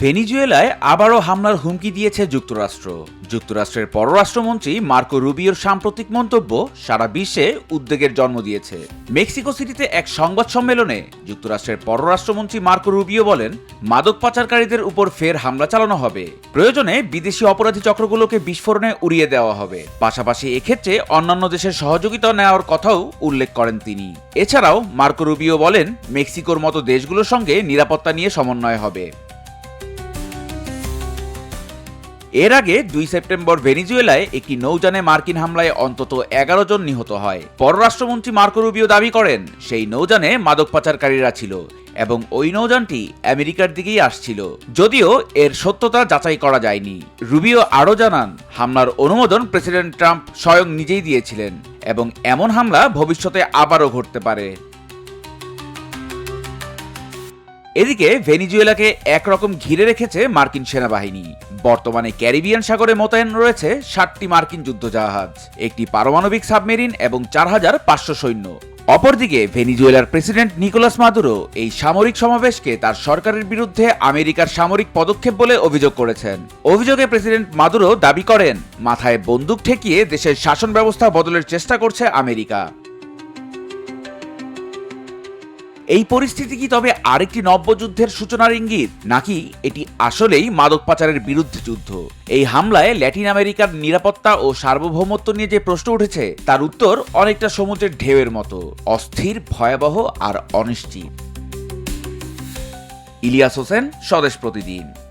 ভেনিজুয়েলায় আবারও হামলার হুমকি দিয়েছে যুক্তরাষ্ট্র। যুক্তরাষ্ট্রের পররাষ্ট্রমন্ত্রী মার্কো রুবিওর সাম্প্রতিক মন্তব্য সারা বিশ্বে উদ্বেগের জন্ম দিয়েছে। মেক্সিকো সিটিতে এক সংবাদ সম্মেলনে যুক্তরাষ্ট্রের পররাষ্ট্রমন্ত্রী মার্কো রুবিও বলেন, মাদক পাচারকারীদের উপর ফের হামলা চালানো হবে। প্রয়োজনে বিদেশি অপরাধী চক্রগুলোকে বিস্ফোরণে উড়িয়ে দেওয়া হবে। পাশাপাশি এক্ষেত্রে অন্যান্য দেশের সহযোগিতা নেওয়ার কথাও উল্লেখ করেন তিনি। এছাড়াও মার্কো রুবিও বলেন, মেক্সিকোর মতো দেশগুলোর সঙ্গে নিরাপত্তা নিয়ে সমন্বয় হবে। এর আগে দুই সেপ্টেম্বর ভেনিজুয়েলায় একটি নৌযানে মার্কিন হামলায় অন্তত এগারো জন নিহত হয়। পররাষ্ট্রমন্ত্রী মার্কো রুবিও দাবি করেন, সেই নৌযানে মাদক পাচারকারীরা ছিল এবং ওই নৌযানটি আমেরিকার দিকেই আসছিল। যদিও এর সত্যতা যাচাই করা যায়নি। রুবিও আরও জানান, হামলার অনুমোদন প্রেসিডেন্ট ট্রাম্প স্বয়ং নিজেই দিয়েছিলেন এবং এমন হামলা ভবিষ্যতে আবারও ঘটতে পারে। এদিকে ভেনিজুয়েলাকে একরকম ঘিরে রেখেছে মার্কিন সেনাবাহিনী। বর্তমানে ক্যারিবিয়ান সাগরে মোতায়েন রয়েছে ষাটটি মার্কিন যুদ্ধজাহাজ, একটি পারমাণবিক সাবমেরিন এবং চার হাজার পাঁচশো সৈন্য। অপরদিকে ভেনিজুয়েলার প্রেসিডেন্ট নিকোলাস মাদুরো এই সামরিক সমাবেশকে তার সরকারের বিরুদ্ধে আমেরিকার সামরিক পদক্ষেপ বলে অভিযোগ করেছেন। অভিযোগে প্রেসিডেন্ট মাদুরো দাবি করেন, মাথায় বন্দুক ঠেকিয়ে দেশের শাসন ব্যবস্থা বদলের চেষ্টা করছে আমেরিকা। এই পরিস্থিতি কি তবে আরেকটি নব্যযুদ্ধের সূচনার ইঙ্গিত? নাকি এটি আসলেই মাদক পাচারের বিরুদ্ধে যুদ্ধ? এই হামলায় ল্যাটিন আমেরিকার নিরাপত্তা ও সার্বভৌমত্ব নিয়ে যে প্রশ্ন উঠেছে, তার উত্তর অনেকটা সমুদ্রের ঢেউয়ের মতো, অস্থির, ভয়াবহ আর অনিশ্চিত। ইলিয়াস হোসেন, স্বদেশ প্রতিদিন।